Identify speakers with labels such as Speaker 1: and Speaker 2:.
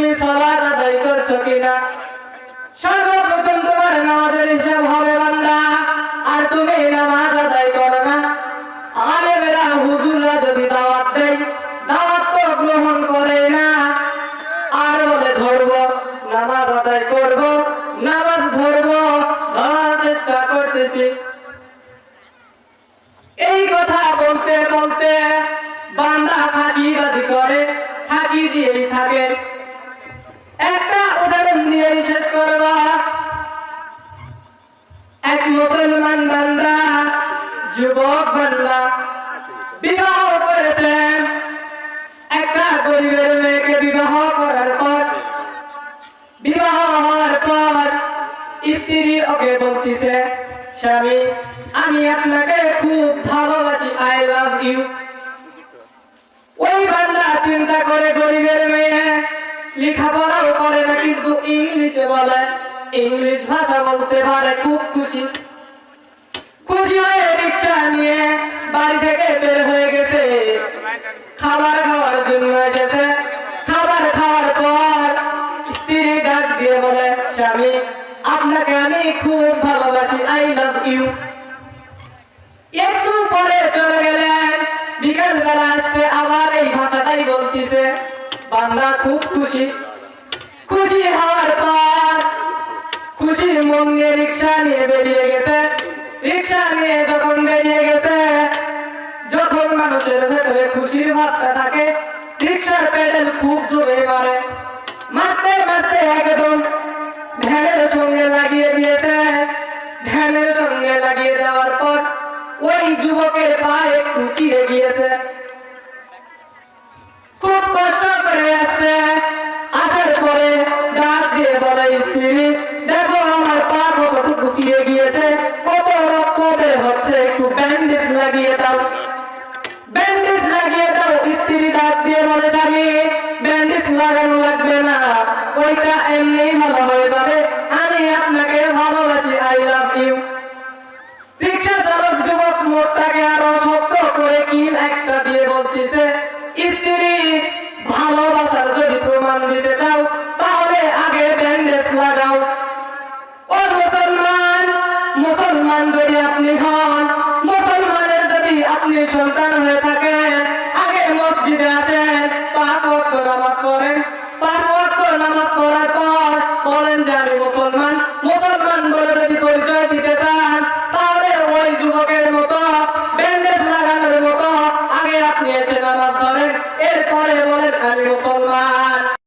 Speaker 1: তুমি সালাদ আদায় করছ কিনা? সর্বপ্রথম তোমার নামাজের হিসাব হবে বান্দা, আর তুমি নামাজ আদায় করো না। আলেমেরা হুজুররা যদি দাওয়াত দেয়, দাওয়াত তো গ্রহণ করে না। আর বলে ধরবো, নামাজ আদায় করব, নামাজ ধরবো, ধরার চেষ্টা করতেছি। এই কথা বলতে বলতে বান্দা ফাঁকিবাজি করে, ফাঁকি দিয়েই থাকে। একটা উদাহরণ দিয়ে শেষ করবা। এক মুসলমান বান্দা, যুবক বান্দা, বিবাহ করেছেন। একটা গরিবের মেয়েকে বিবাহ করার পর, বিবাহ হওয়ার পর স্ত্রী ওকে বলতেছে, স্বামী, আমি আপনাকে খুব ভালোবাসি আই লাভ ইউ ওই বান্দা চিন্তা করে গরিবের মেয়ে লেখাপড়াও কিন্তু ইংলিশে বলে। ইংলিশ ভাষা বলতে পারে খুব খুশি। খুশি হয়ে রিক্সা নিয়ে বাড়ি থেকে বের হয়ে গেছে। খাবার খাওয়ার জন্য এসেছে। খাবার খাওয়ার পর স্ত্রী ডাক দিয়ে বলে, স্বামী, আপনাকে আমি খুব ভালোবাসি আই লাভ ইউ একটু পরে চলে গেলেন। বিকেল বেলা আসতে আবার এই ভাষাটাই বলতেছে। বান্দা খুব খুশি। খুশি হওয়ার পর। খুশির মন নিয়ে রিক্সা নিয়ে বেরিয়ে গেছে। রিক্সা নিয়ে যখন বেরিয়ে গেছে, যখন মানুষের ভেতরে খুশির ভাবটা থাকে, রিক্সার পেডেল খুব জোরে মারে। মারতে মারতে একদম ভ্যানের সঙ্গে লাগিয়ে দিয়েছে। ভ্যানের সঙ্গে লাগিয়ে দেওয়ার পর ওই যুবকের পা একটু চিড়ে গিয়েছে। বলে স্ত্রী, দেখো আমার পা কতটুকু চিড়ে গিয়েছে, কত রক্ত হচ্ছে, একটু ব্যান্ডেজ লাগিয়ে দাও। ব্যান্ডেজ লাগিয়ে দাও, স্ত্রী ডাক দিয়ে বলে, স্বামী ব্যান্ডেজ লাগানো লাগবে না। ওইটা এমনি ভালো হয়ে যাবে। আমি আপনাকে ভালোবাসি আই লাভ ইউ রিক্সা চালক যুবক মোটটাকে আরও শক্ত করে কি একটা দিয়ে বলতেছে, স্ত্রী মুসলমান বলে যদি পরিচয় দিতে চান